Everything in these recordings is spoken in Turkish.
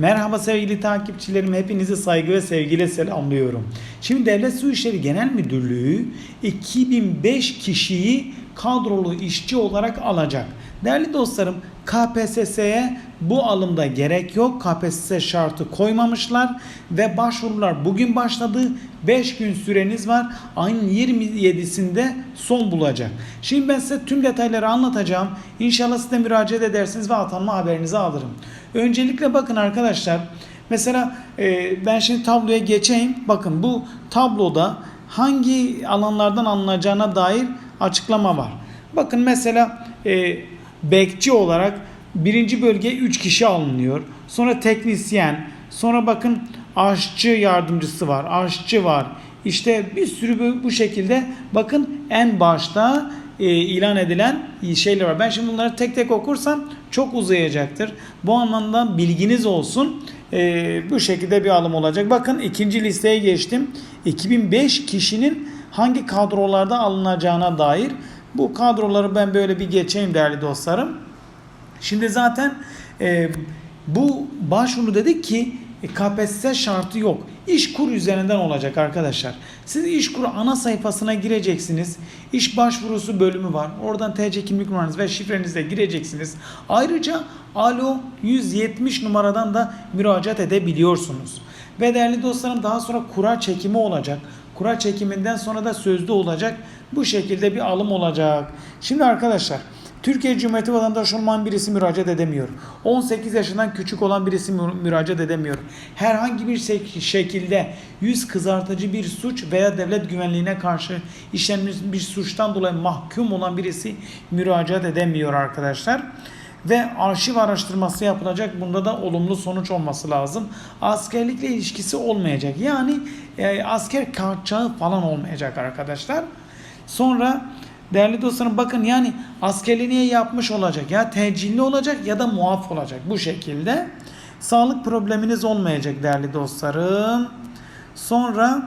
Merhaba sevgili takipçilerim. Hepinizi saygı ve sevgiyle selamlıyorum. Şimdi Devlet Su İşleri Genel Müdürlüğü 2005 kişiyi kadrolu işçi olarak alacak. Değerli dostlarım KPSS'ye bu alımda gerek yok. KPSS şartı koymamışlar ve başvurular bugün başladı. 5 gün süreniz var. Ayın 27'sinde son bulacak. Şimdi ben size tüm detayları anlatacağım. İnşallah siz de müracaat edersiniz ve atanma haberinizi alırım. Öncelikle bakın arkadaşlar. Mesela e, ben şimdi tabloya geçeyim. Bakın bu tabloda hangi alanlardan alınacağına dair açıklama var. Bakın mesela e, bekçi olarak birinci bölge 3 kişi alınıyor. Sonra teknisyen, sonra bakın aşçı yardımcısı var, aşçı var. İşte bir sürü bu şekilde bakın en başta e, ilan edilen şeyler var. Ben şimdi bunları tek tek okursam çok uzayacaktır. Bu anlamda bilginiz olsun. E, bu şekilde bir alım olacak. Bakın ikinci listeye geçtim. 2005 kişinin hangi kadrolarda alınacağına dair bu kadroları ben böyle bir geçeyim değerli dostlarım. Şimdi zaten e, bu başvuru dedik ki e, KPSS şartı yok. İşkur üzerinden olacak arkadaşlar. Siz İşkur ana sayfasına gireceksiniz. İş başvurusu bölümü var. Oradan TC kimlik numaranız ve şifrenizle gireceksiniz. Ayrıca Alo 170 numaradan da müracaat edebiliyorsunuz. Ve değerli dostlarım daha sonra kura çekimi olacak. Kura çekiminden sonra da sözlü olacak. Bu şekilde bir alım olacak. Şimdi arkadaşlar Türkiye Cumhuriyeti vatandaşı olmayan birisi müracaat edemiyor. 18 yaşından küçük olan birisi mü- müracaat edemiyor. Herhangi bir şek- şekilde yüz kızartıcı bir suç veya devlet güvenliğine karşı işlenmiş bir suçtan dolayı mahkum olan birisi müracaat edemiyor arkadaşlar. Ve arşiv araştırması yapılacak. Bunda da olumlu sonuç olması lazım. Askerlikle ilişkisi olmayacak. Yani e, asker kaçağı falan olmayacak arkadaşlar. Sonra değerli dostlarım bakın yani askerliğini yapmış olacak ya tecilli olacak ya da muaf olacak bu şekilde. Sağlık probleminiz olmayacak değerli dostlarım. Sonra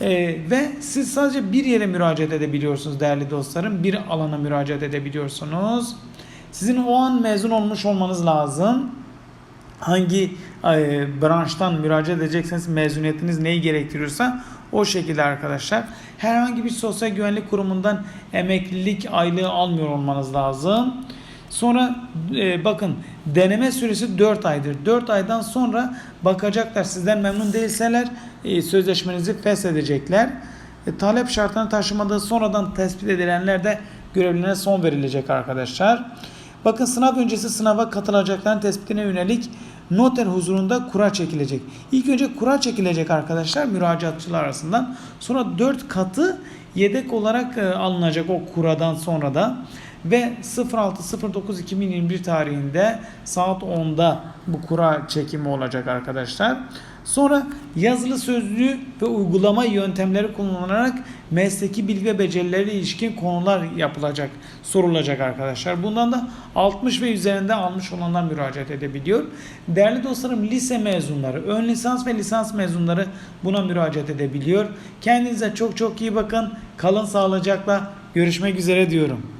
e, ve siz sadece bir yere müracaat edebiliyorsunuz değerli dostlarım. Bir alana müracaat edebiliyorsunuz. Sizin o an mezun olmuş olmanız lazım hangi e, branştan müracaat edecekseniz mezuniyetiniz neyi gerektiriyorsa o şekilde arkadaşlar. Herhangi bir sosyal güvenlik kurumundan emeklilik aylığı almıyor olmanız lazım. Sonra e, bakın deneme süresi 4 aydır. 4 aydan sonra bakacaklar sizden memnun değilseler e, sözleşmenizi feshedecekler. E, talep şartını taşımadığı sonradan tespit edilenler de görevlerine son verilecek arkadaşlar. Bakın sınav öncesi sınava katılacakların tespitine yönelik noter huzurunda kura çekilecek. İlk önce kura çekilecek arkadaşlar müracaatçılar arasından. Sonra 4 katı yedek olarak e, alınacak o kuradan sonra da ve 06.09.2021 tarihinde saat 10'da bu kura çekimi olacak arkadaşlar. Sonra yazılı sözlü ve uygulama yöntemleri kullanılarak mesleki bilgi ve becerileri ilişkin konular yapılacak, sorulacak arkadaşlar. Bundan da 60 ve üzerinde almış olanlar müracaat edebiliyor. Değerli dostlarım lise mezunları, ön lisans ve lisans mezunları buna müracaat edebiliyor. Kendinize çok çok iyi bakın. Kalın sağlıcakla. Görüşmek üzere diyorum.